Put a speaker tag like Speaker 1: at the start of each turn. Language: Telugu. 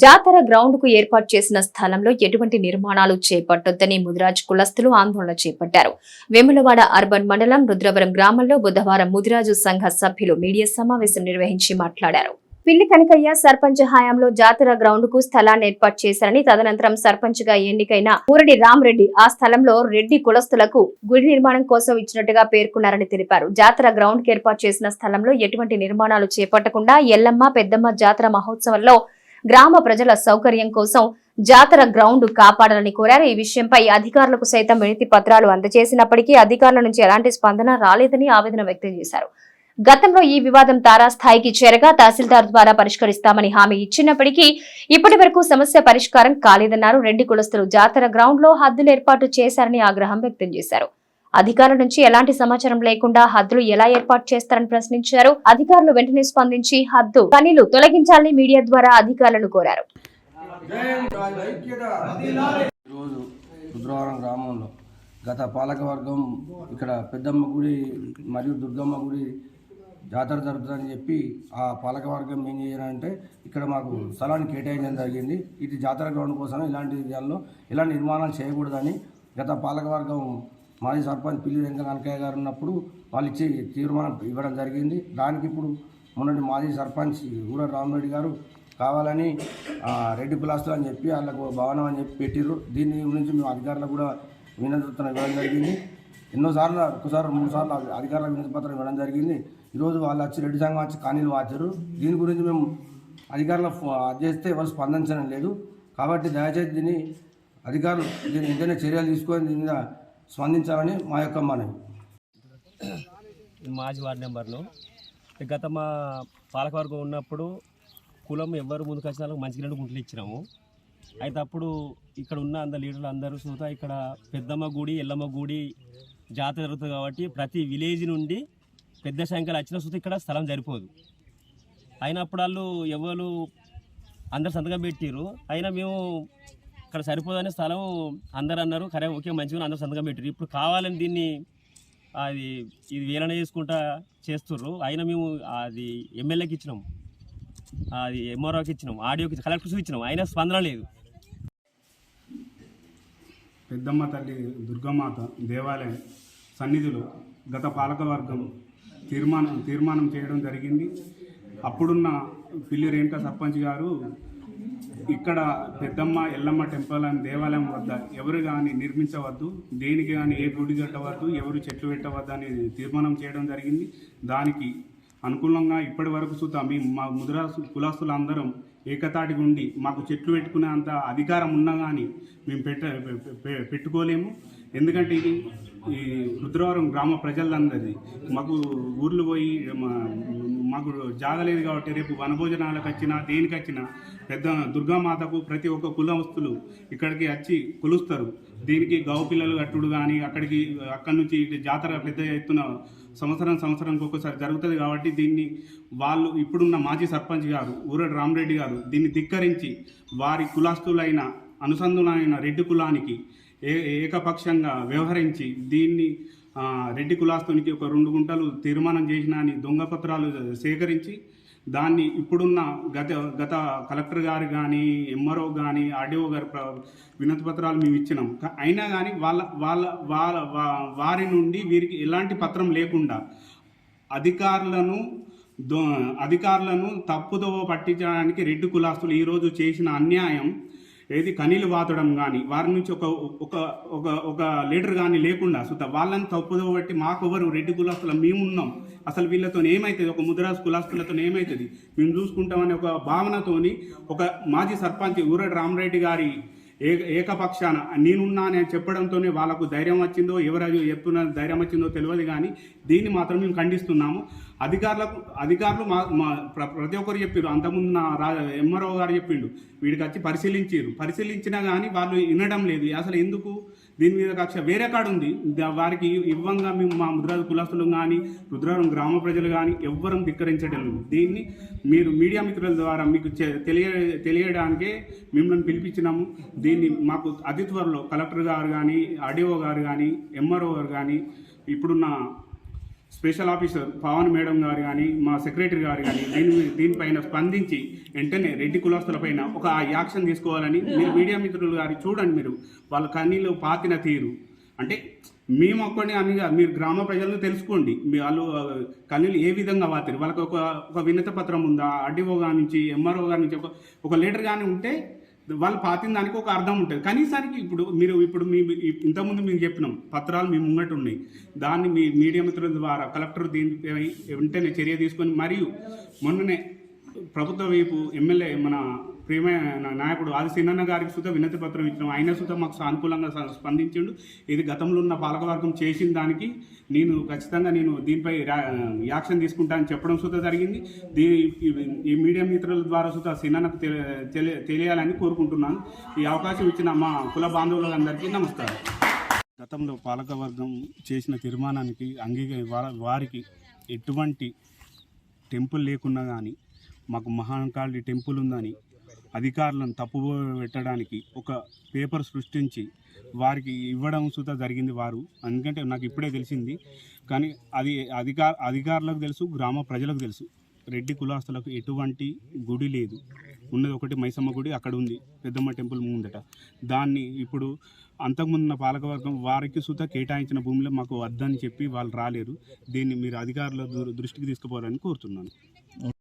Speaker 1: జాతర గ్రౌండ్కు ఏర్పాటు చేసిన స్థలంలో ఎటువంటి నిర్మాణాలు చేపట్టొద్దని ముదిరాజ్ కులస్తులు ఆందోళన చేపట్టారు. వేములవాడ అర్బన్ మండలం రుద్రవరం గ్రామంలో బుధవారం ముదిరాజు సంఘ సభ్యులు మీడియా సమావేశం నిర్వహించి మాట్లాడారు. పిల్లి కనకయ్య సర్పంచ్ హయాంలో జాతర గ్రౌండ్కు స్థలాన్ని ఏర్పాటు చేశారని తదనంతరం సర్పంచ్గా ఎన్నికైన ఊరడి రామరెడ్డి ఆ స్థలంలో రెడ్డి కులస్తులకు గుడి నిర్మాణం కోసం ఇచ్చినట్టుగా పేర్కొన్నారని తెలిపారు. జాతర గ్రౌండ్కు ఏర్పాటు చేసిన స్థలంలో ఎటువంటి నిర్మాణాలు చేపట్టకుండా ఎల్లమ్మ పెద్దమ్మ జాతర మహోత్సవంలో గ్రామ ప్రజల సౌకర్యం కోసం జాతర గ్రౌండ్ కాపాడాలని కోరారు. ఈ విషయంపై అధికారులకు సైతం వినతి పత్రాలు అందజేసినప్పటికీ అధికారుల నుంచి ఎలాంటి స్పందన రాలేదని ఆవేదన వ్యక్తం చేశారు. గతంలో ఈ వివాదం తారాస్థాయికి చేరగా తహసీల్దార్ ద్వారా పరిష్కరిస్తామని హామీ ఇచ్చినప్పటికీ ఇప్పటి వరకు సమస్య పరిష్కారం కాలేదన్నారు. రెడ్డి కులస్తులు జాతర గ్రౌండ్లో హద్దులు ఏర్పాటు చేశారని ఆగ్రహం వ్యక్తం చేశారు. అధికారుల నుంచి ఎలాంటి సమాచారం లేకుండా హద్దులు ఎలా ఏర్పాటు చేస్తారని ప్రశ్నించారు. అధికారులు వెంటనే స్పందించి హద్దు పనిలు తొలగించాలని మీడియా ద్వారా అధికారులను కోరారు.
Speaker 2: రుద్రవరం గ్రామంలో గత పాలకవర్గం ఇక్కడ పెద్దమ్మ గుడి మరియు దుర్గమ్మ గుడి జాతర జరుగుతుందని చెప్పి ఆ పాలకవర్గం ఏం చేయాలంటే ఇక్కడ మాకు స్థలాన్ని కేటాయించడం జరిగింది. ఇది జాతర గ్రౌండ్ కోసం ఇలాంటి విషయాల్లో ఇలాంటి నిర్మాణాలు చేయకూడదని గత పాలకవర్గం మాజీ సర్పంచ్ పిల్లి వెంకట కనకయ్య గారు ఉన్నప్పుడు వాళ్ళు ఇచ్చి తీర్మానం ఇవ్వడం జరిగింది. దానికి ఇప్పుడు మొన్నటి మాజీ సర్పంచ్ కూడా రామరెడ్డి గారు కావాలని రెడ్డి కులాస్తులు అని చెప్పి వాళ్ళకు భవనం అని చెప్పి పెట్టిర్రు. దీని గురించి మేము అధికారులకు కూడా వినతిపత్రం ఇవ్వడం జరిగింది. ఎన్నోసార్లు ఒకసారి మూడు సార్లు అధికారులకు వినతిపత్రం ఇవ్వడం జరిగింది. ఈరోజు వాళ్ళు వచ్చి రెడ్డి సంఘం వచ్చి కానీలు వాచారు. దీని గురించి మేము అధికారులు చేస్తే వాళ్ళు స్పందించడం లేదు. కాబట్టి దయచేసి దీన్ని అధికారులు దీని ఏదైనా చర్యలు తీసుకొని దీని మీద స్పందించాలని మా యొక్క మనవి.
Speaker 3: మాజీ వార్డు నెంబర్లో గత మా పాలకవర్గం ఉన్నప్పుడు కులం ఎవ్వరు ముందుకు వచ్చిన వాళ్ళకి మంచి రెండు గుంటలు ఇచ్చినాము. అయితే అప్పుడు ఇక్కడ ఉన్న అందరు లీడర్లు అందరూ చూత ఇక్కడ పెద్దమ్మ గుడి ఎల్లమ్మ గుడి జాతర జరుగుతుంది కాబట్టి ప్రతి విలేజ్ నుండి పెద్ద సంఖ్యలో వచ్చిన చూత ఇక్కడ స్థలం సరిపోదు. అయినప్పుడు వాళ్ళు ఎవరు అందరు సంతకం పెట్టిరు అయినా మేము అక్కడ సరిపోదనే స్థలం అందరు అన్నారు కరే ఓకే మంచిగా అందరు సంతకం పెట్టారు ఇప్పుడు కావాలని దీన్ని అది ఇది వీలన చేసుకుంటా చేస్తుర్రు. అయినా మేము అది ఎమ్మెల్యేకి ఇచ్చినాం. అది ఎంఆర్ఓకి ఇచ్చినాం. ఆడియోకి కలెక్టర్స్ ఇచ్చినాం అయినా స్పందన లేదు.
Speaker 4: పెద్దమ్మ తల్లి దుర్గమాత దేవాలయం సన్నిధిలో గత పాలకవర్గం తీర్మానం తీర్మానం చేయడం జరిగింది. అప్పుడున్న పిల్లి రేణుక సర్పంచ్ గారు ఇక్కడ పెద్దమ్మ ఎల్లమ్మ టెంపుల్ అని దేవాలయం వద్ద ఎవరు కానీ నిర్మించవద్దు దేనికి కానీ ఏ గుడి కట్టవద్దు ఎవరు చెట్లు పెట్టవద్దు అని తీర్మానం చేయడం జరిగింది. దానికి అనుకూలంగా ఇప్పటి వరకు చూద్దాం. మేము మా ముద్రా కులాస్తులందరం ఏకతాటిగా ఉండి మాకు చెట్లు పెట్టుకునే అంత అధికారం ఉన్నా కానీ మేము పెట్ట పెట్టుకోలేము. ఎందుకంటే ఇది ఈ రుద్రవరం గ్రామ ప్రజలందరిది. మాకు ఊర్లు పోయి మా- మాకు జాగలేదు కాబట్టి రేపు వనభోజనాలకు వచ్చినా దేనికి వచ్చినా పెద్ద దుర్గామాతకు ప్రతి ఒక్క కులవస్తులు ఇక్కడికి వచ్చి కొలుస్తారు. దీనికి గౌ పిల్లలు కట్టుడు కానీ అక్కడికి అక్కడి నుంచి జాతర పెద్ద ఎత్తున సంవత్సరం సంవత్సరానికి ఒక్కసారి జరుగుతుంది కాబట్టి దీన్ని వాళ్ళు ఇప్పుడున్న మాజీ సర్పంచ్ గారు ఊరడి రామరెడ్డి గారు దీన్ని ధిక్కరించి వారి కులస్తులైన అనుసంధానమైన రెడ్డి కులానికి ఏ ఏకపక్షంగా వ్యవహరించి దీన్ని రెడ్డి కులాస్తునికి ఒక రెండు గుంటలు తీర్మానం చేసిన అని దొంగ పత్రాలు సేకరించి దాన్ని ఇప్పుడున్న గత గత కలెక్టర్ గారు కానీ ఎంఆర్ఓ కానీ ఆర్డీఓ గారి ప్ర- వినతి పత్రాలు మేము ఇచ్చినాం. అయినా కానీ వాళ్ళ వాళ్ళ వాళ్ళ వారి నుండి వీరికి ఎలాంటి పత్రం లేకుండా అధికారులను దో అధికారులను తప్పుదోవ పట్టించడానికి రెడ్డి కులాస్తులు ఈరోజు చేసిన అన్యాయం ఏది కనీలు వాతడం కానీ వారి నుంచి ఒక ఒక ఒక ఒక లీడర్ కానీ లేకుండా సుత వాళ్ళని తప్పుదో బట్టి మాకెవరు రెడ్డి కులాస్తులు మేమున్నాం. అసలు వీళ్ళతో ఏమవుతుంది ఒక ముద్రాజ్ కులాస్తులతో ఏమవుతుంది మేము చూసుకుంటామని ఒక భావనతోని ఒక మాజీ సర్పంచ్ ఊరడి రామరెడ్డి గారి ఏ ఏకపక్షాన నేనున్నా అని చెప్పడంతోనే వాళ్ళకు ధైర్యం వచ్చిందో ఎవరు చెప్తున్న ధైర్యం వచ్చిందో తెలియదు కానీ దీన్ని మాత్రం మేము ఖండిస్తున్నాము. అధికారులకు అధికారులు మా ప్ర- ప్రతి ఒక్కరు చెప్పారు అంతకుముందు నా రా ఎంఆర్ఓ గారు చెప్పిండు. వీడికి వచ్చి పరిశీలించారు పరిశీలించినా కానీ వాళ్ళు వినడం లేదు. అసలు ఎందుకు? దీని మీద కక్ష వేరే కాడ ఉంది. వారికి ఇవ్వంగా మేము మా ముద్రాజు కులాస్తులు కానీ రుద్రవరం గ్రామ ప్రజలు కానీ ఎవ్వరం ధిక్కరించడం దీన్ని మీరు మీడియా మిత్రుల ద్వారా మీకు తెలియ తెలియడానికే మిమ్మల్ని పిలిపించినాము. దీన్ని మాకు అతి త్వరలో కలెక్టర్ గారు కానీ ఆర్డీఓ గారు కానీ ఎంఆర్ఓ గారు కానీ ఇప్పుడున్న స్పెషల్ ఆఫీసర్ పవన్ మేడం గారు కానీ మా సెక్రటరీ గారు కానీ దీని దీనిపైన స్పందించి వెంటనే రెడ్డి కులస్తులపైన ఒక యాక్షన్ తీసుకోవాలని మీరు మీడియా మిత్రులు గారి చూడండి మీరు. వాళ్ళ కన్నీళ్ళు పాతిన తీరు. అంటే మేము ఒక్కడిని అని మీరు గ్రామ ప్రజలను తెలుసుకోండి. మీ వాళ్ళు కన్నీళ్ళు ఏ విధంగా వాతారు? వాళ్ళకి ఒక ఒక వినత పత్రం ఉందా? ఆర్డీఓ గారి నుంచి ఎంఆర్ఓ గారి నుంచి ఒక ఒక లీటర్ కానీ ఉంటే వాళ్ళు పాతిన దానికి ఒక అర్థం ఉంటుంది. కనీసానికి ఇప్పుడు మీరు ఇప్పుడు మీ ఇంతకుముందు మేము చెప్పినాం పత్రాలు మీ ముంగట ఉన్నాయి. దాన్ని మీ మీడియా మిత్రుల ద్వారా కలెక్టర్ దీనిపై వెంటనే చర్య తీసుకొని మరియు మొన్ననే ప్రభుత్వ వైపు ఎమ్మెల్యే మన ప్రియమైన నాయకుడు ఆది సిన్నన్న గారికి సుత వినతి పత్రం ఇచ్చిన ఆయన సుత మాకు సానుకూలంగా స్పందించిండు. ఇది గతంలో ఉన్న పాలకవర్గం చేసిన దానికి నేను ఖచ్చితంగా నేను దీనిపై యాక్షన్ తీసుకుంటానని చెప్పడం సుత జరిగింది. దీ ఈ- మీడియా మిత్రుల ద్వారా సుత సిన్నన్నకు తెలి- తెలియాలని కోరుకుంటున్నాను. ఈ అవకాశం ఇచ్చిన మా కుల బాంధవులందరికీ నమస్కారం. గతంలో పాలకవర్గం చేసిన తీర్మానానికి అంగీకరి వారికి ఎటువంటి టెంపుల్ లేకున్నా కానీ మాకు మహాంకాళి టెంపుల్ ఉందని అధికారులను తప్పు పెట్టడానికి ఒక పేపర్ సృష్టించి వారికి ఇవ్వడం సుత జరిగింది వారు. ఎందుకంటే నాకు ఇప్పుడే తెలిసింది. కానీ అది అధికార అధికారులకు తెలుసు గ్రామ ప్రజలకు తెలుసు. రెడ్డి కులాస్తులకు ఎటువంటి గుడి లేదు. ఉన్నది ఒకటి మైసమ్మ గుడి అక్కడ ఉంది పెద్దమ్మ టెంపుల్ ముందట. దాన్ని ఇప్పుడు అంతకుముందున్న పాలకవర్గం వారికి సుత కేటాయించిన భూమిలో మాకు వద్దని చెప్పి వాళ్ళు రాలేరు. దీన్ని మీరు అధికారుల దృష్టికి తీసుకుపోవాలని కోరుతున్నాను.